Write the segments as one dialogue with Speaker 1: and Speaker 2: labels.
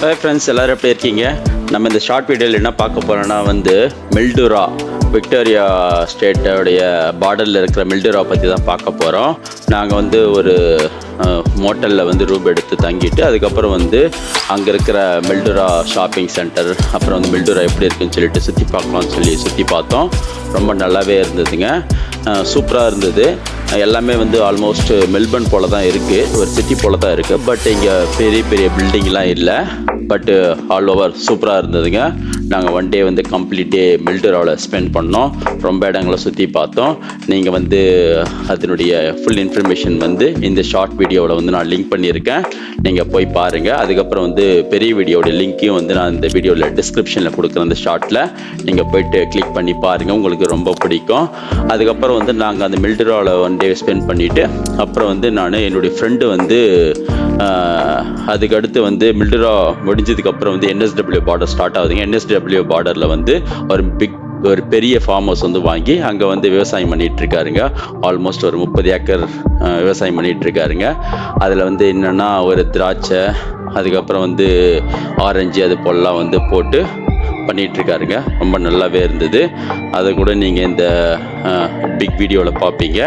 Speaker 1: Hi friends எல்லோரும் எப்படி இருக்கீங்க? நம்ம இந்த ஷார்ட் வீடியோவில் என்ன பார்க்க போகிறோன்னா வந்து மில்டுரா விக்டோரியா ஸ்டேட்டோடைய பார்டரில் இருக்கிற மில்டுரா பற்றி தான் பார்க்க போகிறோம் நாங்கள் வந்து ஒரு மோட்டலில் வந்து ரூம் எடுத்து தங்கிட்டு அதுக்கப்புறம் வந்து அங்கே இருக்கிற மில்டுரா ஷாப்பிங் சென்டர் அப்புறம் வந்து மில்டுரா எப்படி இருக்குன்னு சொல்லிட்டு சுற்றி பார்க்கலாம்னு சொல்லி சுற்றி பார்த்தோம். ரொம்ப நல்லாவே இருந்ததுங்க. சூப்பராக இருந்தது. எல்லாமே வந்து ஆல்மோஸ்ட் மெல்பர்ன் போல தான் இருக்குது ஒரு சிட்டி போல தான் இருக்குது பட் இங்கே பெரிய பெரிய பில்டிங்லாம் இல்லை. பட்டு ஆல் ஓவர் சூப்பராக இருந்ததுங்க. நாங்கள் ஒன் டே வந்து கம்ப்ளீட் டே மெல்டராவில் ஸ்பெண்ட் பண்ணோம். ரொம்ப இடங்களை சுற்றி பார்த்தோம். நீங்கள் வந்து அதனுடைய ஃபுல் இன்ஃபர்மேஷன் வந்து இந்த ஷார்ட் வீடியோவில் வந்து நான் லிங்க் பண்ணியிருக்கேன். நீங்கள் போய் பாருங்கள் அதுக்கப்புறம் வந்து பெரிய வீடியோட லிங்க்கையும் வந்து நான் இந்த வீடியோவில் டிஸ்கிரிப்ஷனில் கொடுக்குறேன் அந்த ஷார்ட்டில் நீங்கள் போயிட்டு கிளிக் பண்ணி பாருங்கள் உங்களுக்கு ரொம்ப பிடிக்கும். அதுக்கப்புறம் வந்து நாங்கள் அந்த மில்டராவில் ஒன் டே ஸ்பெண்ட் பண்ணிவிட்டு அப்புறம் வந்து நான் என்னுடைய ஃப்ரெண்டு வந்து அதுக்கடுத்து வந்து மில்டரா முடிஞ்சதுக்கு அப்புறம் வந்து என்எஸ்டபிள்யூ பார்டர் ஸ்டார்ட் ஆகுதுங்க. என்எஸ்டபிள்யூ பார்டரில் வந்து ஒரு பிக் ஒரு பெரிய ஃபார்ம் ஹவுஸ் வந்து வாங்கி அங்கே வந்து விவசாயம் பண்ணிகிட்டு இருக்காருங்க. ஆல்மோஸ்ட் ஒரு முப்பது ஏக்கர் விவசாயம் பண்ணிகிட்டு இருக்காருங்க. அதில் வந்து என்னென்னா ஒரு திராட்சை அதுக்கப்புறம் வந்து ஆரஞ்சு அது போலலாம் வந்து போட்டு பண்ணிகிட்டு இருக்காருங்க. ரொம்ப நல்லாவே இருந்தது. அதை கூட நீங்கள் இந்த பிக் வீடியோவில் பார்ப்பீங்க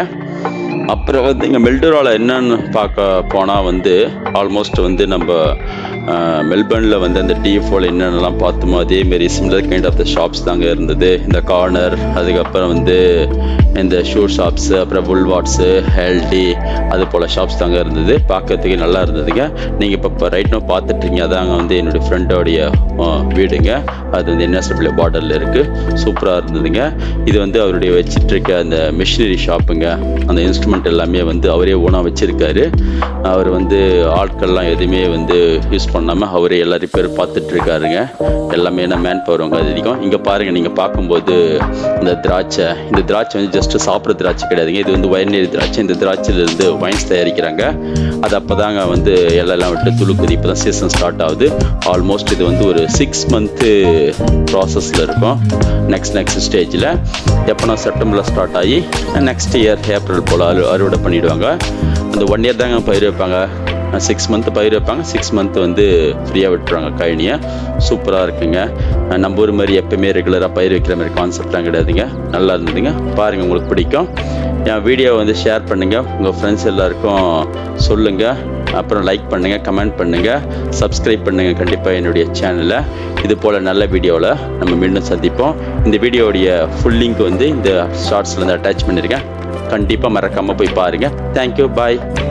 Speaker 1: அப்புறம் வந்து இங்கே மெல்டோராவில் என்னன்னு பார்க்க போனால் வந்து ஆல்மோஸ்ட் வந்து நம்ம மெல்பர்னில் வந்து அந்த டிஎஃப்ஓவில் என்னென்னலாம் பார்த்தோமோ அதேமாரி similar kind of the shops தாங்க இருந்தது. இந்த கார்னர் அதுக்கப்புறம் வந்து இந்த ஷூ ஷாப்ஸு அப்புறம் புல்வாட்ஸு ஹெல்டி அது போல் ஷாப்ஸ் தாங்க இருந்தது. பார்க்கறதுக்கு நல்லா இருந்ததுங்க. நீங்கள் இப்போ இப்போ ரைட் நோ பார்த்துட்ருக்கீங்க அதாங்க வந்து என்னுடைய ஃப்ரெண்டோடைய வீடுங்க. அது வந்து என்எஸ்டபிள்யூ பார்டரில் இருக்குது சூப்பராக இருந்ததுங்க. இது வந்து அவருடைய வச்சிட்ருக்க அந்த மிஷினரி ஷாப்புங்க அந்த இன்ஸ்ட்ருமெண்ட் எல்லாமே வந்து அவரே ஓனாக வச்சுருக்காரு. அவர் வந்து ஆட்கள்லாம் எதுவுமே வந்து யூஸ் பண்ணாமல் அவரே எல்லா ரிப்பேர் பார்த்துட்டு இருக்காருங்க எல்லாமே என்ன மேன் பவர் அவங்க அதிகம். இங்கே பாருங்கள் நீங்கள் பார்க்கும்போது இந்த திராட்சை இந்த திராட்சை வந்து ஜஸ்ட் சாப்பிட்ற திராட்சை கிடையாதுங்க. இது வந்து வயநீர் திராட்சை. இந்த திராட்சையிலேருந்து வைன்ஸ் தயாரிக்கிறாங்க. அது அப்போ தாங்க வந்து எல்லாம் விட்டு துளுக்குது. இப்போ தான் சீசன் ஸ்டார்ட் ஆகுது. ஆல்மோஸ்ட் இது வந்து ஒரு சிக்ஸ் மந்த்து ப்ராசஸில் இருக்கும். நெக்ஸ்ட் நெக்ஸ்ட் ஸ்டேஜில் எப்போனா செப்டம்பரில் ஸ்டார்ட் ஆகி நெக்ஸ்ட் இயர் ஏப்ரல் போல் அறுவடை பண்ணிவிடுவாங்க அந்த ஒன் இயர் தாங்க பயிர் வைப்பாங்க. சிக்ஸ் மந்த் பயிர் வைப்பாங்க. சிக்ஸ் மந்த் வந்து ஃப்ரீயாக விட்டுருவாங்க கழனியை சூப்பராக இருக்குங்க. நம்ம ஊர் மாதிரி எப்பயுமே ரெகுலராக பயிர் வைக்கிற மாதிரி கான்செப்ட்லாம் கிடையாதுங்க. நல்லா இருந்ததுங்க. பாருங்கள் உங்களுக்கு பிடிக்கும். என் வீடியோவை வந்து ஷேர் பண்ணுங்கள் உங்கள் ஃப்ரெண்ட்ஸ் எல்லாருக்கும் சொல்லுங்கள் அப்புறம் லைக் பண்ணுங்கள் கமெண்ட் பண்ணுங்கள் சப்ஸ்கிரைப் பண்ணுங்கள் கண்டிப்பாக என்னுடைய சேனலை இது போல் நல்ல வீடியோவில் நம்ம மீண்டும் சந்திப்போம். இந்த வீடியோவுடைய ஃபுல் லிங்க் வந்து இந்த ஷார்ட்ஸில் வந்து அட்டாச் பண்ணியிருக்கேன் கண்டிப்பாக மறக்காமல் போய் பாருங்கள் தேங்க்யூ பாய்